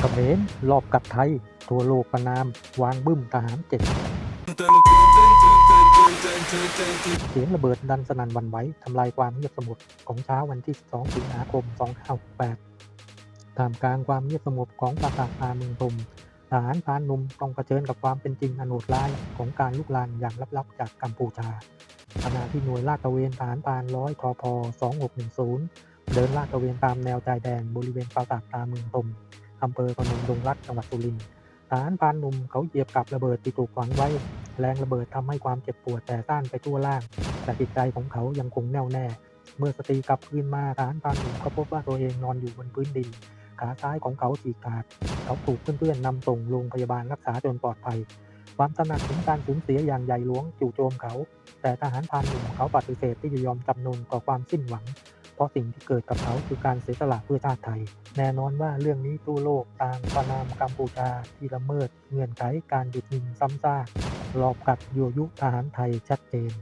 เขมรรอบกัดไทยทั่วโลกประนาม วางบึ้มทหารเจ็ดเสียงระเบิดดันสนั่นวันไหวทำลายความเงียบสงบของเช้าวันที่ 12 สิงหาคม 2568ท่ามกลางความเงียบสงบของปราสาทอาเมืองพรมทหารพานนุมต้องเผชิญกับความเป็นจริงอันโหดร้ายของการลุกลานอย่างลับๆ จากกัมพูชาขณะที่หน่วยลาดตระเวนทหารพานร้อยทพ2610 เดินลาดตระเวนตามแนวชายแดนบริเวณปราสาทตาเมืองพรม อำเภอพนมดงรักจังหวัดสุรินทร์ทหารพานหนุ่มเขาเหยียบกับระเบิดที่ถูกฝังไว้ แรงระเบิดทำให้ความเจ็บปวดแต่ต้านไปทั่วร่าง แต่จิตใจของเขายังคงแน่วแน่ เมื่อสติกลับคืนมาทหารพานหนุ่มก็พบว่าตัวเองนอนอยู่บนพื้นดิน ขาซ้ายของเขาฉีกขาด เขาถูกเพื่อนๆนำส่งโรงพยาบาลรักษาจนปลอดภัย ความตระหนักถึงการสูญเสียอย่างใหญ่หลวงจู่โจมเขา แต่ทหารพานหนุ่มเขาปฏิเสธที่จะยอมจำนนต่อความสิ้นหวัง ราะสิ่งที่เกิดกับเขาคือการเสียสละเพื่อชาติไทย แน่นอนว่าเรื่องนี้ตัวโลกต่างประนามกัมพูชาที่ละเมิดเงื่อนไขการหยุดยิงซ้ำซากรอบกัดยั่วยุทหารไทยชัดเจน